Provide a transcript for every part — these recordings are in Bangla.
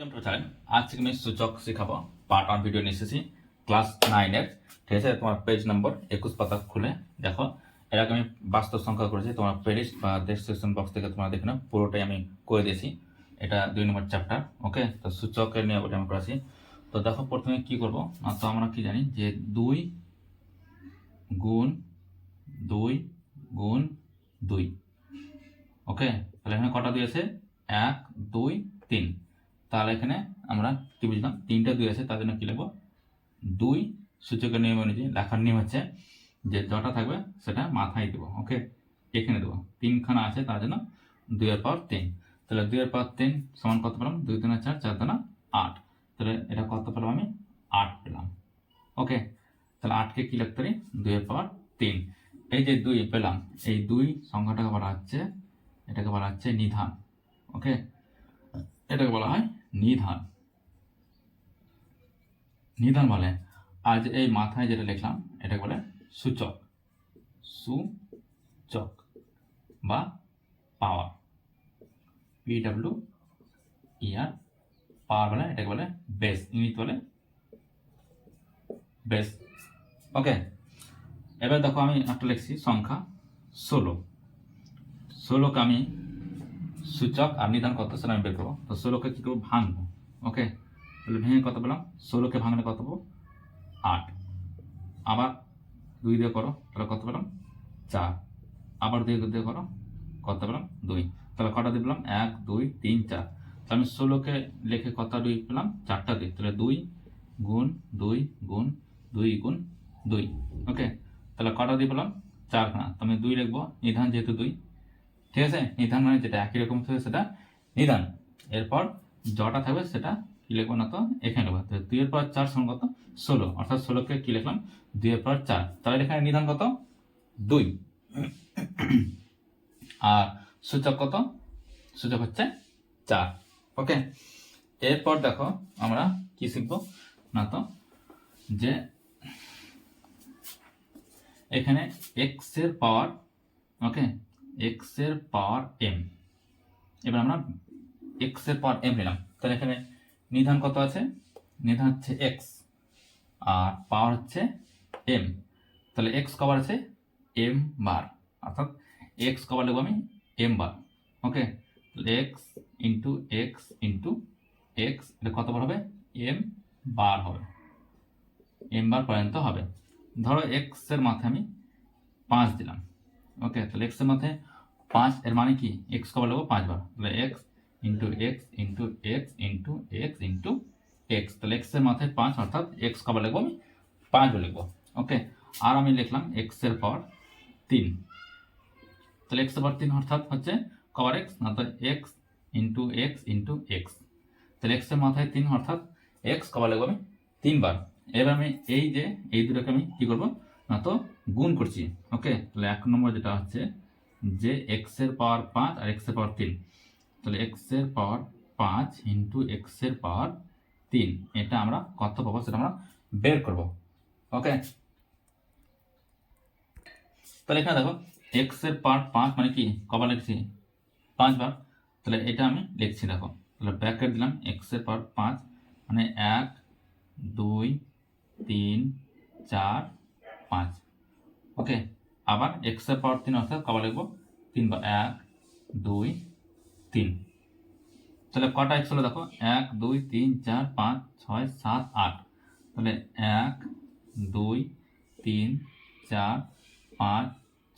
চ্যানেল আজকে আমি সূচক শেখাবো পার্ট ওয়ান ভিডিও নিয়ে এসেছি। ক্লাস নাইনের ঠিক আছে, তোমার পেজ নম্বর একুশ পাতা খুলে দেখো। এটাকে আমি বাস্তব সংখ্যা করেছি, তোমার প্লেলিস্ট বা ডেসক্রিপশন বক্স থেকে তোমরা দেখে পুরোটাই আমি করে দিয়েছি। এটা দুই নম্বর চ্যাপ্টার ওকে তো সূচকের নিয়ে ওটা আমি করেছি। তো দেখো, প্রথমে কি করব? না, তো আমরা কি জানি যে দুই গুণ দুই গুণ দুই ওকে তাহলে এখানে কটা দুই আছে এক, দুই, তিন। তাহলে এখানে আমরা কি বুঝলাম? তিনটা দুই আছে, তার জন্য কি লিখব? দুই সূচকের নিয়ম অনুযায়ী লেখার নিয়ম হচ্ছে যে যটা থাকবে সেটা মাথায় দেবো, ওকে? এখানে দেবো। তিনখানা আছে, তার জন্য দুইয়ের পাওয়ার তিন। তাহলে দুইয়ের পাওয়ার তিন সমান কত পেলাম? দুই তিন চার চার তিন আট। তাহলে এটা কত পেলাম আমি? আট পেলাম, ওকে? তাহলে আটকে কি লিখতে পারি? দুইয়ের পাওয়ার তিন। এই যে দুই পেলাম, এই দুই সংখ্যাটাকে বলা হচ্ছে, এটাকে বলা হচ্ছে নিধান, ওকে? এটাকে বলা হয় নিধান। নিধান বলে, আজ এই মাথায় যেটা লিখলাম, এটাকে বলে সূচক। সূচক বা পাওয়ার। পি ডাব্লিউ ইয়ার পাওয়ার বলে, এটাকে বলে বেস ইংলিশ বলে বেস। ওকে এবার দেখো আমি একটা লিখছি, সংখ্যা ষোলো। ষোলোকে আমি সূচক আর নিধান কত? সেটা আমি বের করব। তো ষোলোকে কী করব? ভাঙবো। ওকে? তাহলে ভেঙে কত পেলাম? ষোলোকে ভাঙলে কত পাবো? আট। আবার দুই দিয়ে করো, তাহলে কত পেলাম? চার। আবার দুই দিয়ে করো, কত পেলাম? দুই। তাহলে কটা দিয়ে পেলাম? এক, দুই, তিন, চার। তাহলে আমি ষোলোকে লিখে কত দুই পেলাম? চারটা দুই। তাহলে দুই গুণ দুই গুণ দুই গুণ দুই। ওকে? তাহলে কটা দিয়ে পেলাম? চারখানা। তো আমি দুই লিখব। নিধান যেহেতু দুই ঠিক আছে? নিধান মানে যেটা একই রকম থাকবে সেটা নিধান। এরপর জটা থাকবে সেটা কি লিখব না তো? এখানে লিখব। তো দুইয়ের পর চার সমান কত? ষোলো। অর্থাৎ ষোলোকে কি লিখলাম? দুইয়ের পর চার। তাহলে এখানে নিধান কত? দুই। আর সূচক কত? সূচক হচ্ছে চার। ওকে? এরপর দেখো আমরা কি শিখব না তো? যে এখানে এক্সের পাওয়ার ওকে? এক্সের পাওয়ার এম এবার আমরা এক্সের পাওয়ার এম নিলাম তাহলে এখানে নিধান কত আছে? নিধান হচ্ছে এক্স আর পাওয়ার হচ্ছে এম তাহলে এক্স কভার আছে এম বার অর্থাৎ এক্স কভার লিখব আমি এম বার okay X into X into X এটা কত বার হবে? এম বার হবে। এম বার পর্যন্ত হবে। ধরো এক্সের মাথায় আমি পাঁচ দিলাম। ওকে তাহলে এক্সের মাথায় পাঁচ, এর মানে কি? এক্স কবার লিখব পাঁচবার তাহলে X into X into X into X into X তাহলে এক্সের মাথায় পাঁচ, অর্থাৎ এক্স কবার লিখব আমি পাঁচবার লিখব। ওকে আর আমি লিখলাম এক্সের পাওয়ার তিন। তাহলে এক্সের পাওয়ার তিন, অর্থাৎ হচ্ছে কবার এক্স না তো X into X into X তাহলে এক্সের মাথায় তিন, অর্থাৎ এক্স কবার লিখব আমি তিনবার। এবার আমি এই যে, এই দুটোকে আমি কি করব? তো গুণ করছি। ওকে তাহলে এক নম্বর যেটা হচ্ছে যে এক্সের পাওয়ার পাঁচ আর এক্সের পাওয়ার তিন। তাহলে এক্সের পাওয়ার পাঁচ ইন্টু এক্সের পাওয়ার তিন। এটা আমরা কত পাবো সেটা আমরা বের করব। ওকে তাহলে এখানে দেখো এক্সের পাওয়ার পাঁচ মানে কি? কবার লিখছি? পাঁচবার তাহলে এটা আমি লিখছি, দেখো। তাহলে ব্র্যাকেট দিলাম এক্সের পাওয়ার পাঁচ মানে এক, দুই, তিন, চার পাঁচ। ওকে, আবার এক্সের পাওয়ার তিন অর্থাৎ কবার লিখব? তিনবার এক, দুই, তিন। তাহলে কটা এক্স হলো দেখো? এক, দুই, তিন, চার, পাঁচ, ছয়, সাত, আট। তাহলে এক, দুই, তিন, চার, পাঁচ,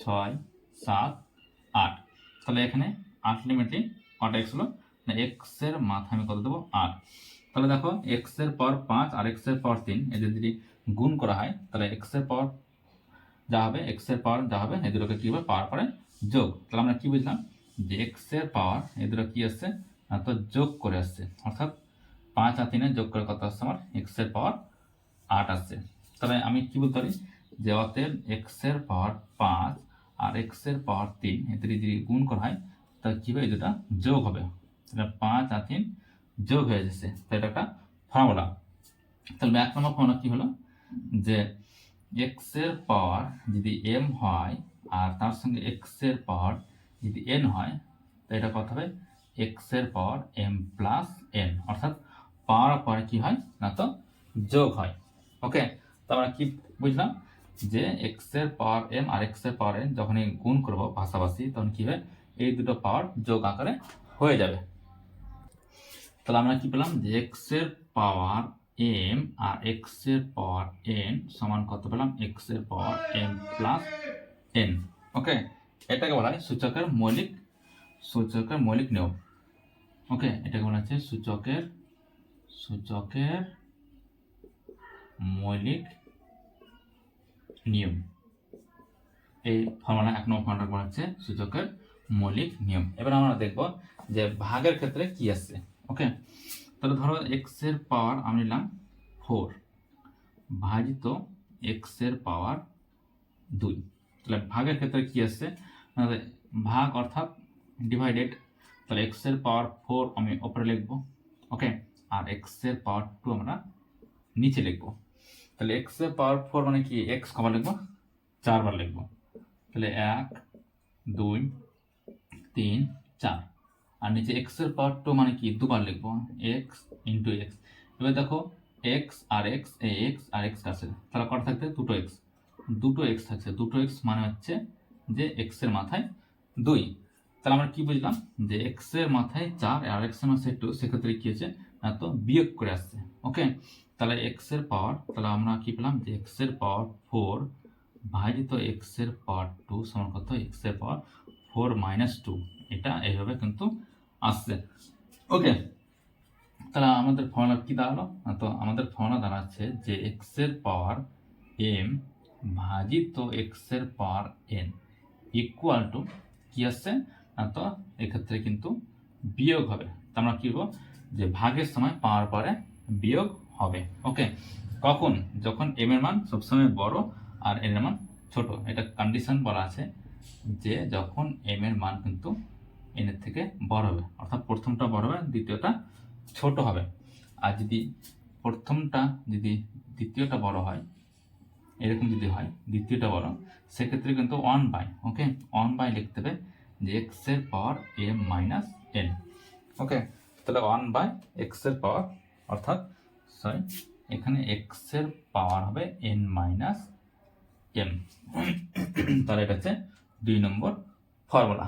ছয়, সাত, আট। তাহলে এখানে আলটিমেটলি কটা এক্স হলো? না এক্সের মাথায় আমি কত দেবো? আট। তাহলে দেখো এক্সের পর পাঁচ আর এক্সের পর তিন। এদের যদি গুণ করা হয়, তাহলে এক্সের পাওয়ার যা হবে এক্সের পাওয়ার যা হবে দুটোকে কি হবে? পাওয়ার পরে যোগ। তাহলে আমরা কি বুঝলাম? যে এক্সের পাওয়ার দুটো কি আসছে? তো যোগ করে আসছে। অর্থাৎ পাঁচ আর তিনে যোগ করে কত আসছে আমার? এক্সের পাওয়ার আট আসছে। তাহলে আমি কি বলতে পারি? যে অতএব এক্সের পাওয়ার পাঁচ আর এক্সের পাওয়ার তিন এদের যদি গুণ করা হয়, তাহলে কি হবে? দুটা যোগ হবে। তাহলে পাঁচ আর তিন যোগ হয়ে যাচ্ছে। তো এটা একটা ফর্মুলা তাহলে এক নম্বর ফর্মুলা কি হলো? যে এক্সের পাওয়ার যদি এম হয়, আর তার সঙ্গে এক্সের পাওয়ার যদি এন হয়, তো এটা কত হবে? এক্সের পাওয়ার এম প্লাস এন অর্থাৎ পাওয়ার পরে কি হয়? না তো যোগ হয়। ওকে তো আমরা কি বুঝলাম? যে এক্সের পাওয়ার এম আর এক্সের পাওয়ার এন যখনই গুণ করব ভাষাভাষী, তখন কী হবে? এই দুটো পাওয়ার যোগ আকারে হয়ে যাবে। তাহলে আমরা কি পেলাম? যে এক্সের পাওয়ার এম আর এক্সের পাওয়ার এন সমান কত পেলাম? এক্সের power M plus N okay এটাকে বলা হয় সূচকের মৌলিক সূচকের মৌলিক নিয়ম ওকে এটাকে বলা হচ্ছে সূচকের সূচকের মৌলিক নিয়ম। এই ফর্মুলা এক নম্বর ফর্মুলা বলা হচ্ছে সূচকের মৌলিক নিয়ম। এবার আমরা দেখব যে ভাগের ক্ষেত্রে কি আসছে ওকে তাহলে ধরো এক্সের পাওয়ার আমি নিলাম ফোর ভাজিত এক্সের পাওয়ার দুই। তাহলে ভাগের ক্ষেত্রে কি আসছে? ভাগ অর্থাৎ ডিভাইডেড তাহলে এক্সের পাওয়ার ফোর আমি ওপরে লিখব ওকে আর এক্সের পাওয়ার টু আমরা নিচে লিখব। তাহলে এক্সের পাওয়ার ফোর মানে কি? এক্স কবার লিখব? চারবার লিখব। তাহলে এক, দুই, তিন, চার। আর নিচে এক্সের পাওয়ার টু মানে কি? দুবার লিখব। এক্স ইন্টু এক্স এবার দেখো এক্স আর এক্স এই এক্স আর এক্স আছে। তাহলে কটা থাকছে দুটো এক্স দুটো এক্স থাকছে। দুটো এক্স মানে হচ্ছে যে এক্সের মাথায় দুই। তাহলে আমরা কি বুঝলাম? যে এক্সের মাথায় চার আর এক্সের মাথায় টু সেক্ষেত্রে কি হচ্ছে? না তো বিয়োগ করে আসছে। ওকে তাহলে এক্সের পাওয়ার তাহলে আমরা কি পেলাম? যে এক্সের পাওয়ার ফোর ভাজিত এক্সের পাওয়ার টু সমান কত? এক্সের পাওয়ার ফোর মাইনাস টু এটা এইভাবে কিন্তু আসছে। ওকে তাহলে আমাদের ফর্মুলা কি দাঁড়াল? না তো আমাদের ফর্মুলা দাঁড়াচ্ছে যে এক্সের পাওয়ার এম ভাজিত এক্সের পাওয়ার এন ইকুয়াল টু কি আসছে? না তো এক্ষেত্রে কিন্তু বিয়োগ হবে। তো আমরা কি বলব? যে ভাগের সময় পাওয়ার পরে বিয়োগ হবে। ওকে কখন? যখন এম এর মান সবসময় বড় আর এন এর মান ছোট। এটা কন্ডিশন বলা আছে যে যখন এম এর মান কিন্তু এন এর থেকে বড় হবে। অর্থাৎ প্রথমটা বড় হবে, দ্বিতীয়টা ছোট হবে। আর যদি প্রথমটা যদি দ্বিতীয়টা বড় হয়, এরকম যদি হয়, দ্বিতীয়টা বড়, সেক্ষেত্রে কিন্তু one by okay one by লিখতে হবে যে এক্সের power M minus N okay তাহলে ওয়ান বাই এক্সের পাওয়ার অর্থাৎ সরি এখানে এক্সের পাওয়ার হবে এন মাইনাস এম তাহলে এটা হচ্ছে দুই নম্বর ফর্মুলা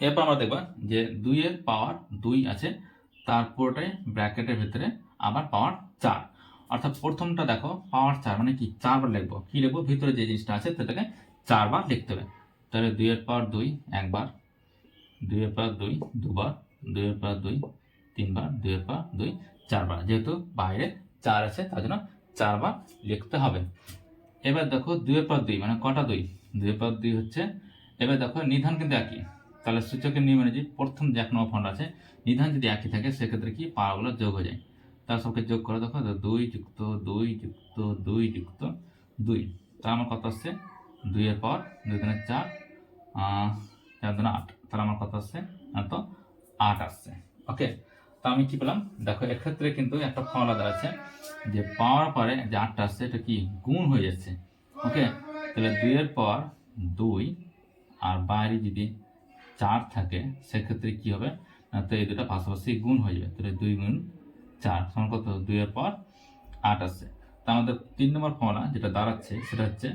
এরপর আমরা দেখব যে দুইয়ের পাওয়ার দুই আছে তারপরটাই ব্র্যাকেটের ভিতরে আবার পাওয়ার চার। অর্থাৎ প্রথমটা দেখো পাওয়ার চার মানে কি? চারবার লিখব। কি লিখব? ভিতরে যে জিনিসটা আছে সেটাকে চারবার লিখতে হবে। তাহলে দুইয়ের পাওয়ার দুই, একবার। দুইয়ের পাওয়ার দুই, দুবার। দুইয়ের পাওয়ার দুই, তিনবার। দুইয়ের পাওয়ার দুই, চারবার। যেহেতু বাইরে চার আছে, তার জন্য চারবার লিখতে হবে। এবার দেখো দুইয়ের পাওয়ার দুই মানে কটা দুই? দুইয়ের পাওয়ার দুই হচ্ছে, এবার দেখো নিধান কিন্তু একই। তাহলে সূচকের নিয়ম অনুযায়ী প্রথম যে এক নম্বর ফন্ড আছে, নিধান যদি একই থাকে, সেক্ষেত্রে কি পাওয়ারগুলো যোগ হয়ে যায়। তার সবকে যোগ করে দেখো দুই যুক্ত দুই যুক্ত দুই যুক্ত দুই। তার আমার কত আসছে? দুইয়ের পর দুই দিনের চার চার দিনে আট। তাহলে আমার কত আসছে? তো আট আসছে। ওকে তা আমি কি পেলাম? দেখো, এক্ষেত্রে কিন্তু একটা ফর্মুলা আছে যে পাওয়ার পরে যে আটটা আসছে, এটা কি গুণ হয়ে যাচ্ছে। ওকে তাহলে দুইয়ের পর দুই, আর বাইরে যদি চার থাকে, সেক্ষেত্রে কি হবে? তো এই দুটো পাশাপাশি গুণ হয়ে যাবে। তাহলে দুই গুণ চার, সমান কত? দুইয়ের পর আট আসছে তা আমাদের তিন নম্বর ফর্মুলা যেটা দাঁড়াচ্ছে, সেটা হচ্ছে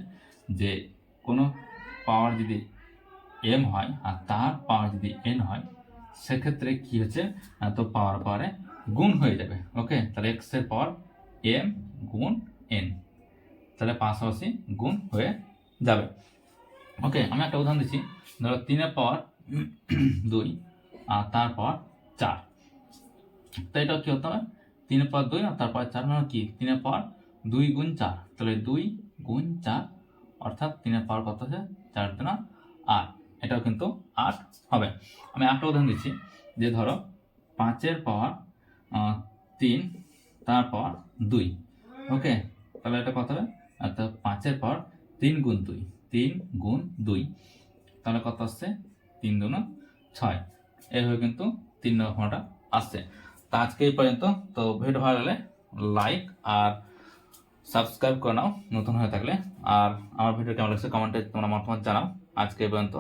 যে কোনো পাওয়ার যদি এম হয় আর তার পাওয়ার যদি এন হয়, সেক্ষেত্রে কি হচ্ছে? তো পাওয়ার পাওয়ারে গুণ হয়ে যাবে। ওকে? তাহলে এক্সের পাওয়ার এম গুণ এন তাহলে পাশাপাশি গুণ হয়ে যাবে। ওকে? আমি একটা উদাহরণ দিচ্ছি। ধরো তিনের পাওয়ার দুই, আর তারপর চার। তো এটা কি হতে হবে তিনের পাওয়ার দুই, আর তারপর চার মানে কি? তিনের পর দুই গুণ চার। তাহলে দুই গুণ চার, অর্থাৎ তিনের পাওয়ার কত হচ্ছে? চার দিনা আট। এটাও কিন্তু আট হবে। আমি একটা উদাহরণ দিচ্ছি। যে ধরো, পাঁচের পর তিন, তারপর দুই। ওকে? তাহলে এটা কত হবে? অর্থাৎ পাঁচের পর তিন গুণ দুই। তিন গুণ দুই। তাহলে কত আসছে? তিন দুনো ছয়। এইভাবে কিন্তু তিন নম্বরটা আসছে। তো আজকে এই পর্যন্ত। তো ভিডিও ভালো লাগলে লাইক আর সাবস্ক্রাইব করে নাও, নতুন হয়ে থাকলে। আর আমার ভিডিও কেমন লাগছে কমেন্টে তোমরা মতামত জানাও। আজকে এই পর্যন্ত।